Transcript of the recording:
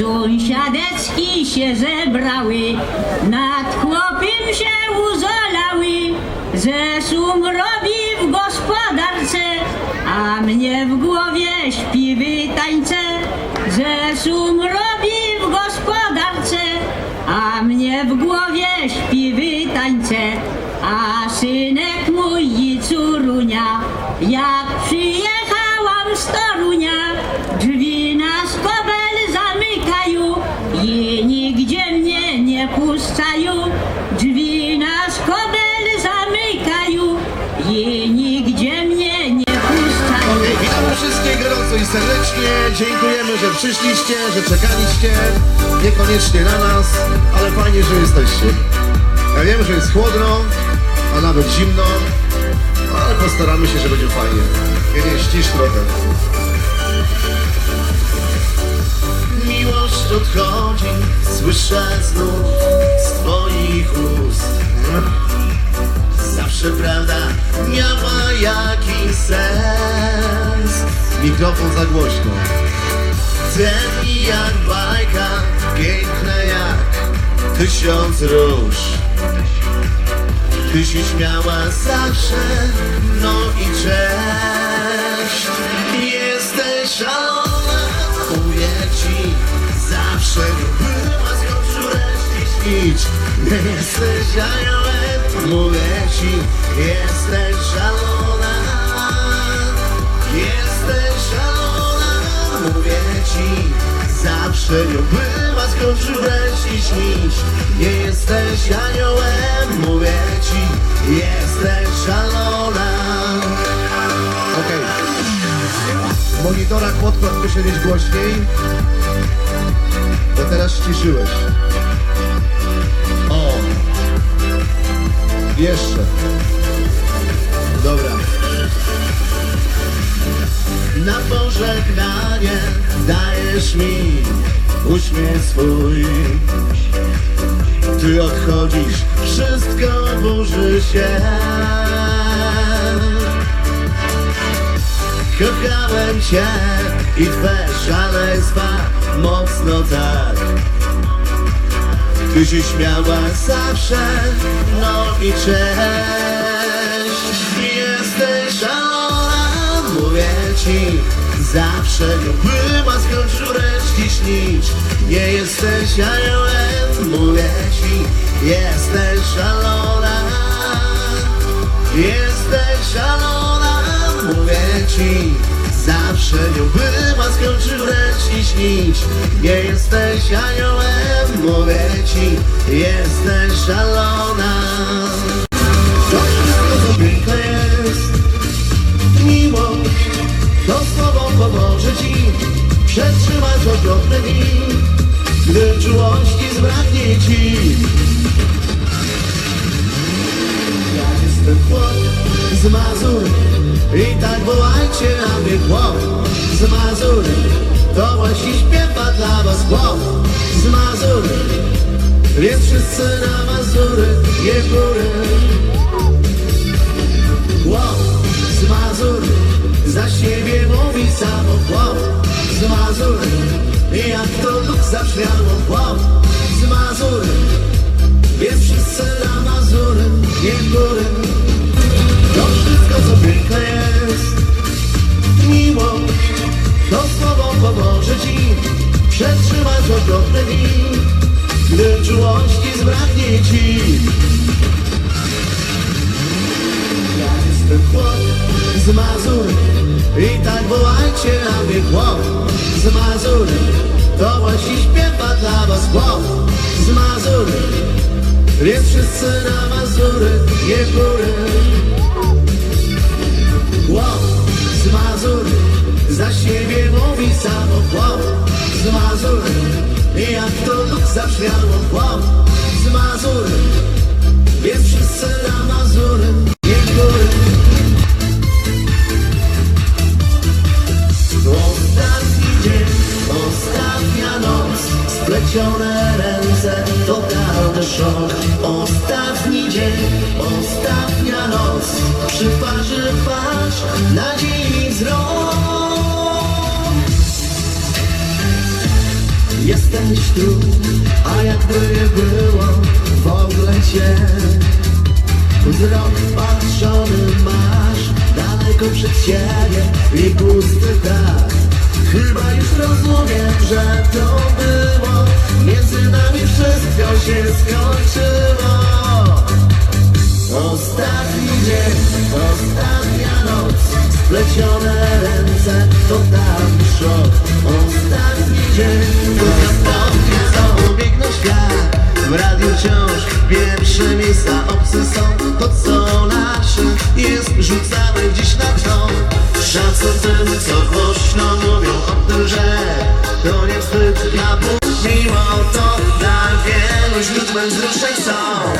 Sąsiadeczki się zebrały, nad chłopiem się uzolały, że szum robi w gospodarce, a mnie w głowie śpiwy tańce, że szum robi w gospodarce, a mnie w głowie śpiwy tańce, a synek mój i córunia, jak przyjechałam z Torunia, puszczają. Drzwi na skobel zamykają i nigdzie mnie nie puszczają. Okej, witamy wszystkich gorąco i serdecznie. Dziękujemy, że przyszliście, że czekaliście. Niekoniecznie na nas, ale fajnie, że jesteście. Ja wiem, że jest chłodno, a nawet zimno, ale postaramy się, że będzie fajnie. Nie, nie, ścisz trochę. Odchodzi, słyszę znów z twoich ust. Zawsze prawda miała jakiś sens. Mikrofon za głośno. Ten jak bajka, piękne jak tysiąc róż. Ty się śmiała zawsze, no i cześć Nie jesteś aniołem, mówię ci Jesteś szalona. Jesteś szalona, mówię ci Zawsze nią była skąd wreszcie śnić Nie jesteś aniołem, mówię ci Jesteś szalona. Okej. W monitorach podkład muszę mieć głośniej Bo teraz ściszyłeś Jeszcze. Dobra. Na pożegnanie dajesz mi uśmiech swój. Ty odchodzisz, wszystko burzy się. Kochałem cię i twe szaleństwa mocno tak Ty się śmiała zawsze, no i cześć. Jesteś szalona, mówię ci Zawsze była skąd wreszcie śnić. Nie jesteś aniołem, mówię ci Jesteś szalona. Jesteś szalona, mówię ci Zawsze nią była skąd wreszcie śnić. Nie jesteś aniołem, mówię ci Jesteś szalona. To wszystko co piękne jest. Miłość to słowo pomoże ci. Przetrzymać okropne dni Gdy czułości zbraknie ci. Ja jestem chłop z Mazury I tak wołajcie na mnie chłop z Mazury To właśnie śpiewa dla was chłop z Mazury Więc wszyscy na Mazury w góry pomoże ci Przetrzymać okropne dni Gdy czułości zbraknie ci. Ja jestem chłop z Mazury I tak wołajcie na mnie chłop. Z Mazury To właśnie śpiewa dla was chłop. Z Mazury więc wszyscy na Mazury, nie góry Chłop z Mazury Za siebie mówi samo chłop z Mazury jak to lub zabrzmiało chłop z Mazury Więc wszyscy na Mazury, nie góry. Ostatni dzień, ostatnia noc Splecione ręce, totalny szok. Ostatni dzień, ostatnia noc Przy twarzy twarz, nadziei wzrok jesteś tu A jakby nie było w ogóle cię Wzrok patrzony masz daleko przed siebie i pusty tak Chyba już rozumiem, że to było. Między nami wszystko się skończyło. Ostatni dzień, ostatnia noc. Splecione ręce, totalny szok. Ostatni dzień, świat W radiu wciąż pierwsze miejsca Obcy są. To co nasze Jest rzucane dziś na dno. Szacun tym, co głośno mówią o tym, że To nie wstyd dla Bóg Mimo to dla wielu źródłem wzruszeń są